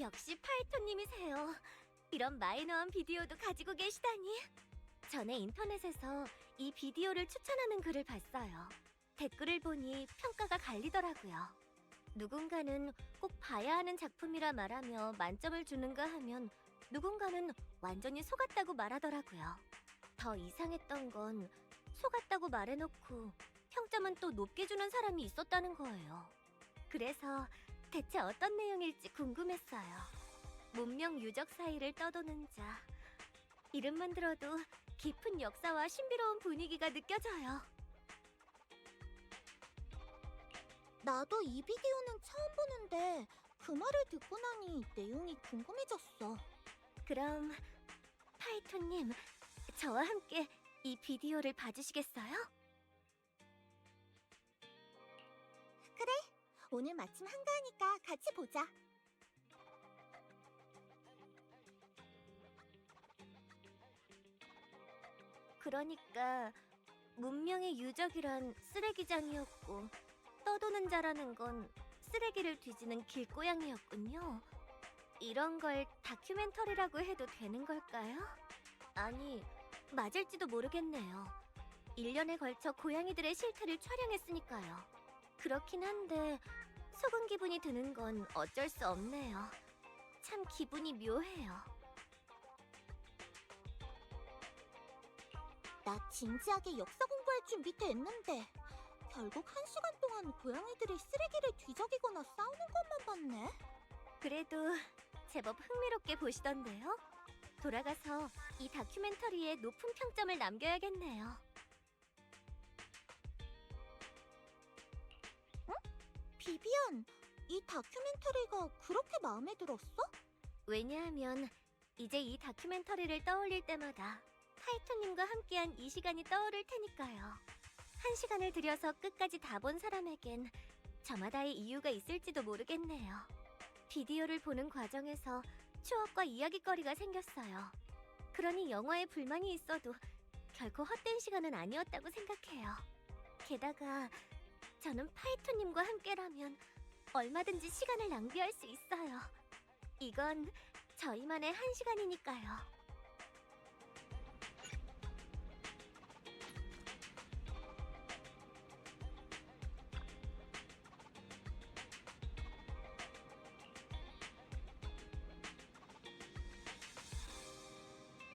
역시 파이톤님이세요. 이런 마이너한 비디오도 가지고 계시다니. 전에 인터넷에서 이 비디오를 추천하는 글을 봤어요. 댓글을 보니 평가가 갈리더라고요. 누군가는 꼭 봐야 하는 작품이라 말하며 만점을 주는가 하면 누군가는 완전히 속았다고 말하더라고요. 더 이상했던 건 속았다고 말해놓고 평점은 또 높게 주는 사람이 있었다는 거예요. 그래서 대체 어떤 내용일지 궁금했어요. 문명 유적 사이를 떠도는 자. 이름만 들어도 깊은 역사와 신비로운 분위기가 느껴져요. 나도 이 비디오는 처음 보는데 그 말을 듣고 나니 내용이 궁금해졌어. 그럼 파이톤님, 저와 함께 이 비디오를 봐주시겠어요? 오늘 마침 한가하니까 같이 보자. 그러니까 문명의 유적이란 쓰레기장이었고 떠도는 자라는 건 쓰레기를 뒤지는 길고양이였군요. 이런 걸 다큐멘터리라고 해도 되는 걸까요? 아니, 맞을지도 모르겠네요. 1년에 걸쳐 고양이들의 실태를 촬영했으니까요. 그렇긴 한데 속은 기분이 드는 건 어쩔 수 없네요. 참 기분이 묘해요. 나 진지하게 역사 공부할 준비 됐는데 결국 한 시간 동안 고양이들이 쓰레기를 뒤적이거나 싸우는 것만 봤네. 그래도 제법 흥미롭게 보시던데요? 돌아가서 이 다큐멘터리에 높은 평점을 남겨야겠네요. 비비안, 이 다큐멘터리가 그렇게 마음에 들었어? 왜냐하면 이제 이 다큐멘터리를 떠올릴 때마다 타이토님과 함께한 이 시간이 떠오를 테니까요. 한 시간을 들여서 끝까지 다 본 사람에겐 저마다의 이유가 있을지도 모르겠네요. 비디오를 보는 과정에서 추억과 이야기거리가 생겼어요. 그러니 영화에 불만이 있어도 결코 헛된 시간은 아니었다고 생각해요. 게다가 저는 파이토님과 함께라면 얼마든지 시간을 낭비할 수 있어요. 이건 저희만의 한 시간이니까요.